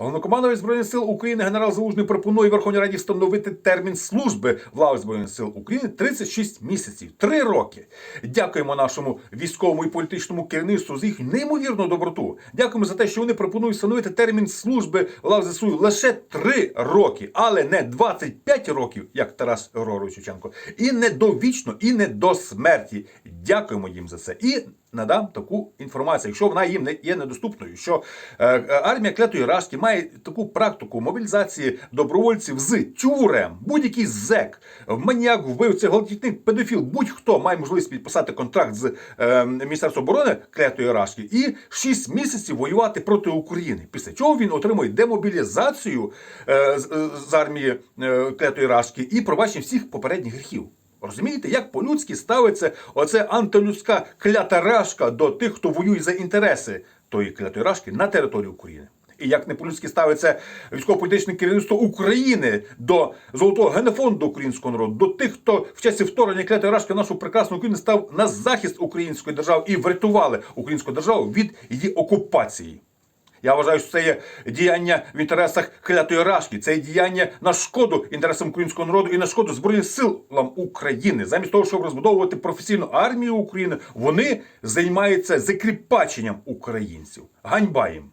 Головнокомандувач Збройних сил України генерал Залужний пропонує Верховній Раді встановити термін служби в лавах Збройних сил України 36 місяців, 3 роки. Дякуємо нашому військовому і політичному керівництву за їх неймовірну доброту. Дякуємо за те, що вони пропонують встановити термін служби в лавах ЗСУ лише 3 роки, але не 25 років, як Тарас Григорович Шевченко, і не довічно, і не до смерті. Дякуємо їм за це. І надам таку інформацію, якщо вона їм не є недоступною, що е, е, армія клятої рашки має таку практику мобілізації добровольців з тюрем, будь-який зек, маніяк, вбивця, гвалтівник, педофіл, будь-хто має можливість підписати контракт з е, Міністерством оборони клятої рашки і 6 місяців воювати проти України. Після чого він отримує демобілізацію з, армії клятої рашки і пробачення всіх попередніх гріхів. Розумієте, як по-людськи ставиться оце антилюдська клята рашка до тих, хто воює за інтереси тої клятої рашки на території України. І як не по-людськи ставиться військово-політичне керівництво України до золотого генофонду українського народу, до тих, хто в часі вторгнення клятої рашки нашу прекрасну Україну став на захист української держави і врятували українську державу від її окупації. Я вважаю, що це є діяння в інтересах клятої рашки, це є діяння на шкоду інтересам українського народу і на шкоду Збройним силам України. Замість того, щоб розбудовувати професійну армію України, вони займаються закріпаченням українців. Ганьба їм!